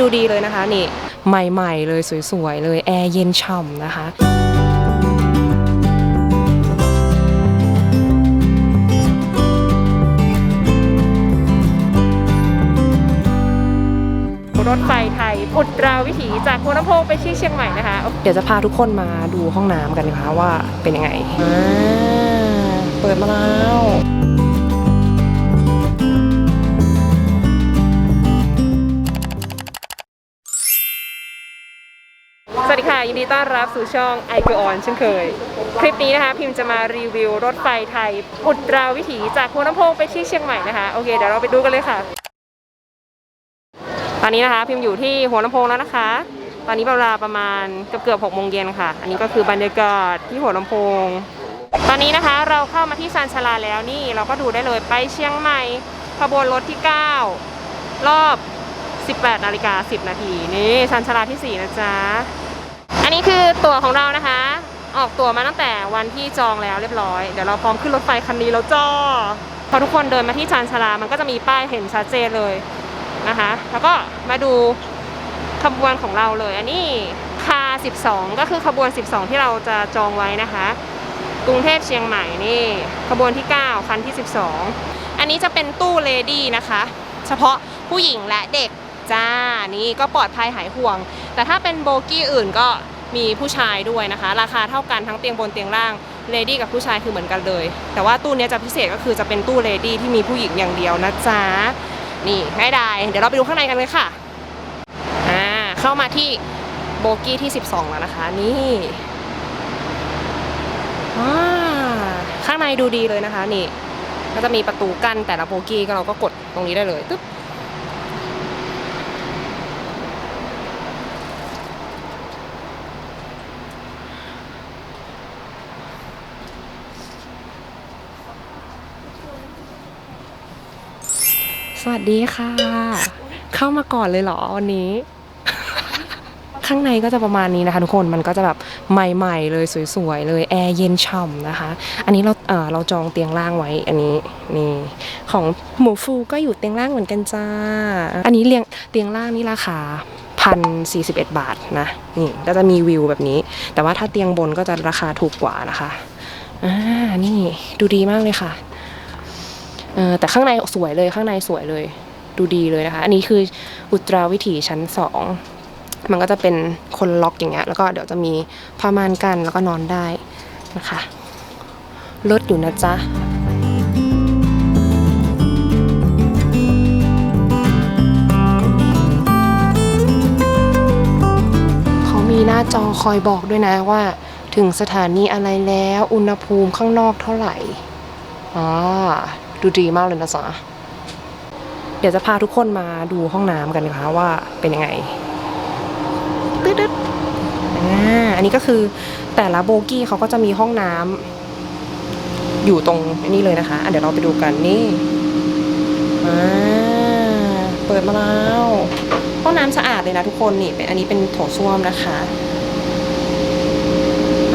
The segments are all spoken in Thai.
ดูดีเลยนะคะนี่ใหม่ๆเลยสวยๆเลยแอร์เย็นฉ่ำนะคะรถไฟไทยอุตราวิถีจากหัวลำโพงไปที่เชียงใหม่นะคะ เดี๋ยวจะพาทุกคนมาดูห้องน้ำกันนะคะว่าเป็นยังไงอ่าเปิดมาแล้ว ต้อนรับสู่ช่อง i อ o On เช่นเคย คลิปนี้นะคะ พิมพ์จะมารีวิวรถไฟไทย อุตราวิถีจากหัวลำโพงไปที่เชียงใหม่นะคะ โอเค เดี๋ยวเราไปดูกันเลยค่ะ ตอนนี้นะคะ พิมพ์อยู่ที่หัวลำโพงแล้วนะคะ ตอนนี้เวลาประมาณเกือบเกือบหกโมงเย็นค่ะ อันนี้ก็คือบรรยากาศที่หัวลำโพง ตอนนี้นะคะเราเข้ามาที่ซานชาลาแล้วนี่เราก็ดูได้เลยไปเชียงใหม่ขบวนรถที่ 9 รอบ 18นาฬิกา10 นาทีนี่ซานชลาที่ 4 นะจ๊ะ นนี้คือตั๋วของเรานะคะ ออกตั๋วมาตั้งแต่วันที่จองแล้วเรียบร้อย เดี๋ยวเราพร้อมขึ้นรถไฟคันนี้แล้วจ้าพอทุกคนเดินมาที่ชานชาลา มันก็จะมีป้ายเห็นชัดเจนเลยนะคะ แล้วก็มาดูขบวนของเราเลย อันนี้คา 12 ก็คือขบวน 12 ที่เราจะจองไว้นะคะ กรุงเทพเชียงใหม่นี่ขบวนที่ 9 คันที่ 12 อันนี้จะเป็นตู้เลดี้นะคะ เฉพาะผู้หญิงและเด็กจ้า นี่ก็ปลอดภัยหายห่วง แต่ถ้าเป็นโบกี้อื่นก็ มีผู้ชายด้วยนะคะ ราคาเท่ากันทั้งเตียงบนเตียงล่างเลดี้กับผู้ชายคือเหมือนกันเลย แต่ว่าตู้นี้จะพิเศษก็คือจะเป็นตู้เลดี้ที่มีผู้หญิงอย่างเดียวนะจ๊ะนี่ง่ายดายเดี๋ยวเราไปดูข้างในกันเลยค่ะอ่าเข้ามาที่โบกี้ที่ 12 แล้วนะคะ นี่อ่าข้างในดูดีเลยนะคะ นี่ก็จะมีประตูกั้นแต่ละโบกี้ก็เราก็กดตรงนี้ได้เลยตึ๊บ สวัสดีค่ะ เข้ามาก่อนเลยเหรอวันนี้ ข้างในก็จะประมาณนี้นะคะทุกคนมันก็จะแบบใหม่ ๆ เลยสวยๆเลยแอร์เย็นฉ่ำนะคะ อันนี้เราเออเราจองเตียงล่างไว้อันนี้นี่ของหมูฟูก็อยู่เตียงล่างเหมือนกันจ้า อันนี้เรียงเตียงล่างนี่ราคาพันสี่สิบเอ็ดบาทนะนี่ก็จะมีวิวแบบนี้ แต่ว่าถ้าเตียงบนก็จะราคาถูกกว่านะคะอ่านี่ดูดีมากเลยค่ะเออ แต่ข้างในสวยเลยข้างในสวยเลย ดูดีเลยนะคะ อันนี้คืออุตราวิถีชั้นสองมันก็จะเป็นคนล็อกอย่างเงี้ยแล้วก็เดี๋ยวจะมีผ้าม่านกันแล้วก็นอนได้นะคะลดอยู่นะจ๊ะเขามีหน้าจอคอยบอกด้วยนะว่า ถึงสถานีอะไรแล้วอุณหภูมิข้างนอกเท่าไหร่อ่า ดูดีมากเลยนะจ๊ะเดี๋ยวจะพาทุกคนมาดูห้องน้ำกันนะคะว่าเป็นยังไงตึ๊ดๆอ่าอันนี้ก็คือแต่ละโบกี้เขาก็จะมีห้องน้ำอยู่ตรงนี้เลยนะคะะเดี๋ยวเราไปดูกันนี่อ่าเปิดมาแล้วห้องน้ำสะอาดเลยนะทุกคนนี่เป็นอันนี้เป็นโถส้วมนะคะ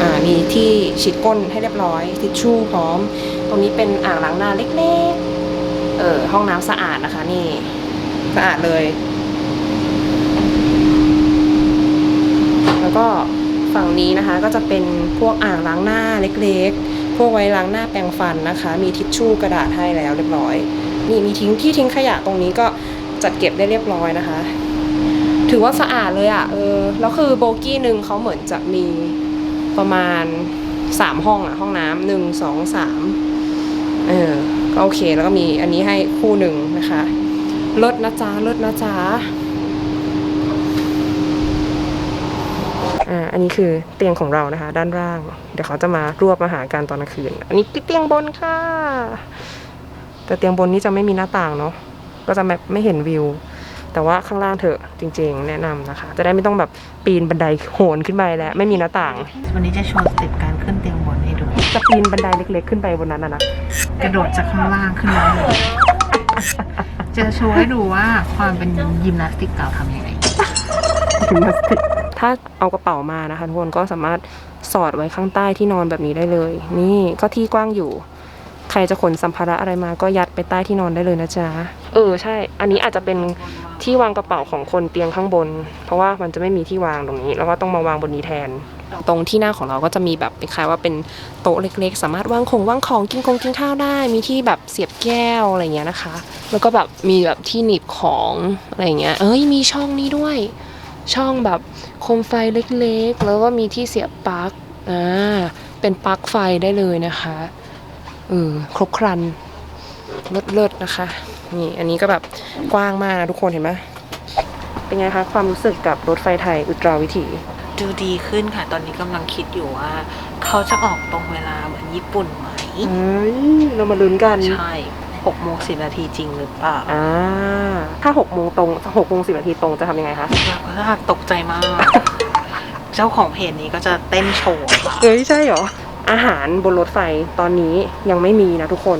อ่ามีที่ฉีดก้นให้เรียบร้อยทิชชู่พร้อม ตรงนี้เป็นอ่างล้างหน้าเล็กๆ เออห้องน้ำสะอาดนะคะ นี่ สะอาดเลย แล้วก็ฝั่งนี้นะคะก็จะเป็นพวกอ่างล้างหน้าเล็กๆ พวกไว้ล้างหน้าแปรงฟันนะคะ มีทิชชู่กระดาษให้แล้วเรียบร้อย นี่มีทิ้งที่ทิ้งขยะตรงนี้ก็จัดเก็บได้เรียบร้อยนะคะ ถือว่าสะอาดเลยอะ่ะเออแล้วคือโบกี้หนึ่งเขาเหมือนจะมีประมาณสามห้องอะห้องน้ำหนึ่งสองสาม เออก็โอเคแล้วก็มีอันนี้ให้คู่หนึ่งนะคะลดนะจ๊ะลดนะจ๊ะอ่าอันนี้คือเตียงของเรานะคะ ด้านล่าง เดี๋ยวเขาจะมารวบมาหากันตอนกลางคืน อันนี้เตียงบนค่ะ แต่เตียงบนนี้จะไม่มีหน้าต่างเนาะก็จะไม่เห็นวิว แต่ว่าข้างล่างเถอะจริง ๆ แนะนำนะคะ จะได้ไม่ต้องแบบปีนบันไดโหนขึ้นไปแล้วไม่มีหน้าต่าง วันนี้จะโชว์สเต็ปการขึ้นเตียงบนให้ดูจะปีนบันไดเล็ก ๆ ขึ้นไปบนนั้นนะนะกระโดดจากข้างล่างขึ้นมาเลยจะโชว์ให้ดูว่าความเป็นยิมนาสติกเก่าทำยังไงยิมนาสติกถ้าเอากระเป๋ามานะคะทุกคนก็สามารถสอดไว้ข้างใต้ที่นอนแบบนี้ได้เลย นี่ก็ที่กว้างอยู่ ใครจะขนสัมภาระอะไรมาก็ยัดไปใต้ที่นอนได้เลยนะจ๊ะ เออใช่ อันนี้อาจจะเป็นที่วางกระเป๋าของคนเตียงข้างบน เพราะว่ามันจะไม่มีที่วางตรงนี้ แล้วก็ต้องมาวางบนนี้แทน ตรงที่หน้าของเราก็จะมีแบบคล้ายว่าเป็นโต๊ะเล็ก ๆ สามารถวางของวางของกินคงกินข้าวได้ มีที่แบบเสียบแก้วอะไรเงี้ยนะคะ แล้วก็แบบมีแบบที่หนีบของอะไรเงี้ย เอ้ยมีช่องนี้ด้วย ช่องแบบโคมไฟเล็กๆ แล้วก็มีที่เสียบปลั๊ก อ่า เป็นปลั๊กไฟได้เลยนะคะ เออครบครันเลิศๆนะคะ นี่อันนี้ก็แบบกว้างมากนะทุกคนเห็นไหมเป็นไงคะ ความรู้สึกกับรถไฟไทยอุตราวิถี ดูดีขึ้นค่ะ ตอนนี้กำลังคิดอยู่ว่า เขาจะออกตรงเวลาเหมือนญี่ปุ่นไหมเอ้ยเรามาลุ้นกัน ใช่หกโมงสิบนาทีจริงหรือเปล่าอ่าถ้าหกโมงตรงหกโมงสิบนาทีตรงจะทำยังไงคะเราก็ตกใจมาก เจ้าของเพจนี้ก็จะเต้นโชว์ค่ะเอ้ยใช่เหรอ อาหารบนรถไฟตอนนี้ยังไม่มีนะทุกคน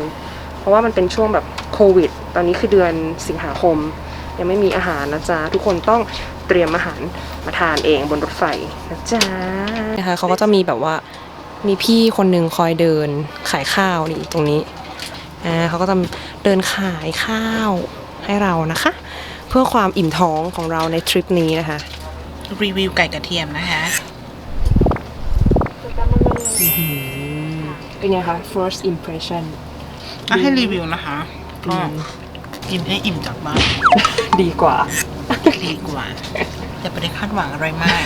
เพราะว่ามันเป็นช่วงแบบโควิด ตอนนี้คือเดือนสิงหาคม ยังไม่มีอาหารนะจ๊ะ ทุกคนต้องเตรียมอาหารมาทานเองบนรถไฟนะจ๊ะนะคะเขาก็จะมีแบบว่ามีพี่คนหนึ่งคอยเดินขายข้าวนี่ตรงนี้อ่าเขาก็จะเดินขายข้าวให้เรานะคะ เพื่อความอิ่มท้องของเราในทริปนี้นะคะ รีวิวไก่กระเทียมนะคะ เป็นไงคะ first impression ถ้าให้รีวิวนะคะ ก็อิ่มให้อิ่มจากบ้าน ดีกว่า ดีกว่าอย่าไปได้คาดหวังอะไรมาก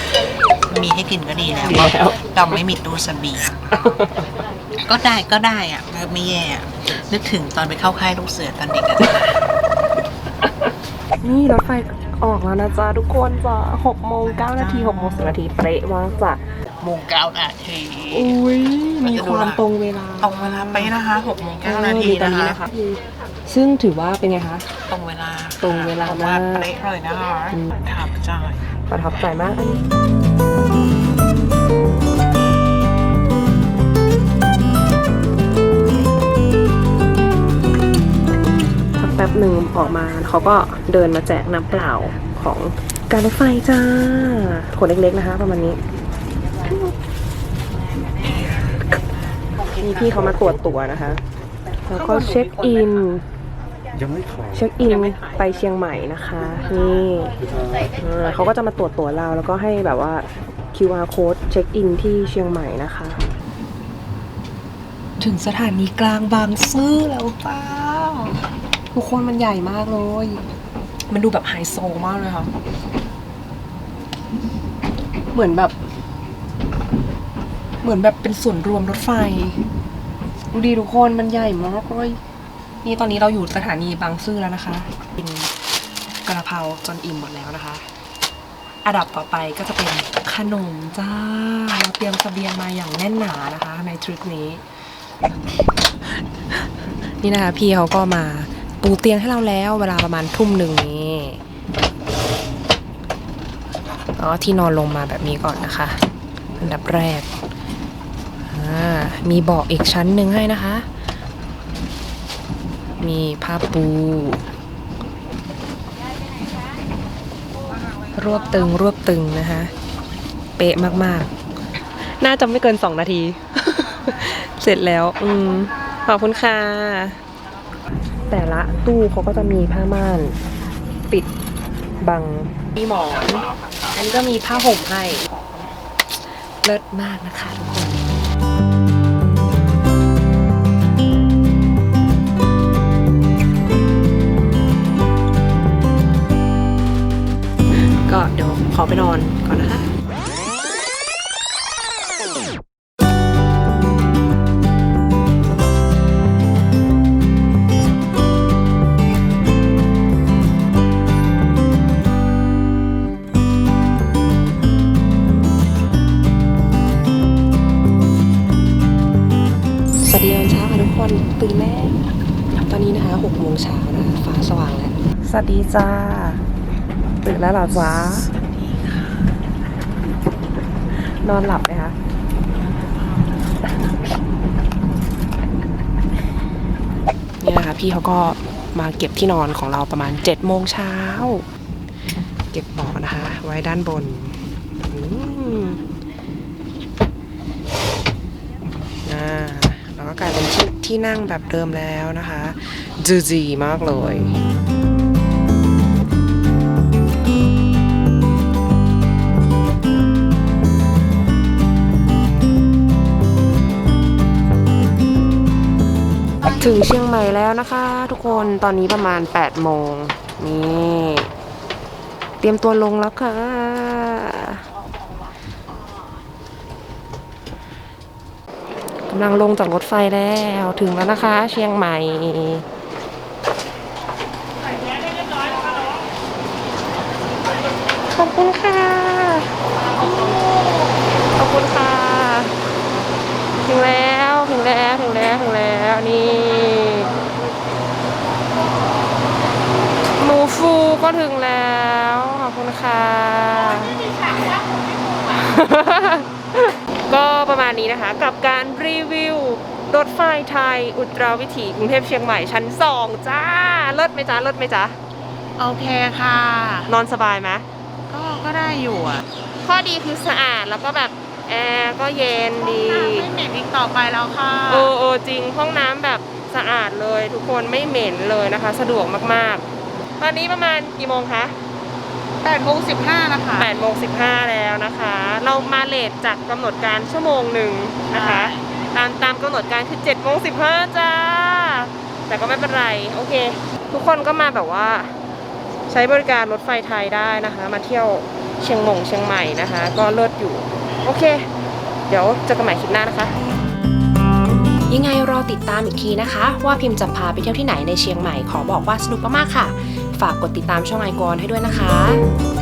มีให้กินก็ดีแล้วดีแล้ว เราไม่มีตู้เสบียงก็ได้ก็ได้อะไม่แย่อะนึกถึงตอนไปเข้าค่ายลูกเสือตอนเด็กอะนี่รถไฟออกแล้วนะจ๊ะทุกคนจ้ะหกโมงเก้านาทีหกโมงสิบนาทีเป๊ะมากจ้ะ โมงเก้านาทีอุ้ยมันมีจะคดูวามละตรงเวลาตรงเวลาไปะนะคะหกโมงเก้านาทีเออตอนนะนี้คะนะคะซึ่งถือว่าเป็นไงคะตรงเวลาตรงเวลามากเป๊ะเลยนะคะอืมถามใจประทับใจมากอันนี้สักแป๊บหนึ่งออกมาเขาก็เดินมาแจกน้ำเปล่าของการรถไฟจ้าขวดเล็กๆนะคะประมาณนี้ มีพี่เขามาตรวจตัวนะคะ แล้วก็เช็คอิน ยังไม่ขายเช็คอินไปเชียงใหม่นะคะ นี่เออเขาก็จะมาตรวจตัวเราแล้วก็ให้แบบว่า QR code เช็คอินที่เชียงใหม่นะคะ ถึงสถานีกลางบางซื่อแล้วเปล่าทุกคนมันใหญ่มากเลย มันดูแบบไฮโซมากเลยค่ะ เหมือนแบบ เหมือนแบบเป็นส่วนรวมรถไฟ ดูดีทุกคนมันใหญ่มากเลยนี่ตอนนี้เราอยู่สถานีบางซื่อแล้วนะคะ กินกระเพราจนอิ่มหมดแล้วนะคะอันดับต่อไปก็จะเป็นขนมจ้า เราเตรียมสเสบียงมาอย่างแน่นหนานะคะ ในทริปนี้ นี่นะคะพี่เขาก็มาปูเตียงให้เราแล้ว เวลาประมาณทุ่มหนึ่งนี่แล้วที่นอนลงมาแบบนี้ก่อนนะคะ อันดับแรก มีเบาะอีกชั้นหนึ่งให้นะคะ มีผ้าปู รวบตึงรวบตึงนะคะ เป๊ะมากๆ น่าจะไม่เกินสองนาที เสร็จแล้ว อืม ขอบคุณค่ะ แต่ละตู้เขาก็จะมีผ้าม่าน ปิดบังมีหมอน อันนี้ก็มีผ้าห่มให้ เลิศมากนะคะทุกคน ขอไปนอนก่อนนะคะสวัสดีตอนเช้าค่ะทุกคนตื่นแล้วตอนนี้นะคะหกโมงเช้านะฟ้าสว่างแล้ว สวัสดีจ้า ตื่นแล้วหรอจ้า นอนหลับไหมคะนี่นะคะพี่เขาก็มาเก็บที่นอนของเราประมาณ7จ็ดโมงเช้า เก็บหมอนนะคะ ไว้ด้านบนอ่าแล้วก็กลายเป็นที่ที่นั่งแบบเดิมแล้วนะคะจูจีมากเลย ถึงเชียงใหม่แล้วนะคะ ทุกคนตอนนี้ประมาณ8โมงนี่เตรียมตัวลงแล้วค่ะกำลังลงจากรถไฟแล้วถึงแล้วนะคะ เชียงใหม่ ขอบคุณค่ะ ขอบคุณค่ะ ถึงแล้วถึงแล้วถึงแล้วถึงแล้วนี่ หมูฟู ก็ถึงแล้ว ขอบคุณค่ะ ก็ประมาณนี้นะคะ กับการรีวิวรถไฟไทย อุตราวิถีกรุงเทพเชียงใหม่ชั้น2จ้าเลิศไหมจ้าเลิศไหมจ้าโอเคค่ะ นอนสบายไหมก็ก็ได้อยู่อะ ข้อดีคือสะอาดแล้วก็แบบแอร์ก็เย็นดีไม่เหม็นอีกต่อไปแล้วค่ะ โอ้โอจริงห้องน้ำแบบสะอาดเลยทุกคนไม่เหม็นเลยนะคะ สะดวกมากๆ ตอนนี้ประมาณกี่โมงคะแปดโมงสิบห้านะคะ8โมง15 แล้วนะคะ เรามาเลทจากกำหนดการชั่วโมงหนึ่งนะคะ ตามตามกำหนดการคือ7โมง15จ้า แต่ก็ไม่เป็นไร โอเค ทุกคนก็มาแบบว่า ใช้บริการรถไฟไทยได้นะคะ มาเที่ยวเชียงมงเชียงใหม่นะคะ ก็เลิศอยู่ โอเค เดี๋ยวเจอกันใหม่คลิปหน้านะคะยังไงรอติดตามอีกทีนะคะ ว่าพิมพ์จะพาไปเที่ยวที่ไหนในเชียงใหม่ขอบอกว่าสนุกมากๆค่ะ ฝากกดติดตามช่องไอคอนให้ด้วยนะคะ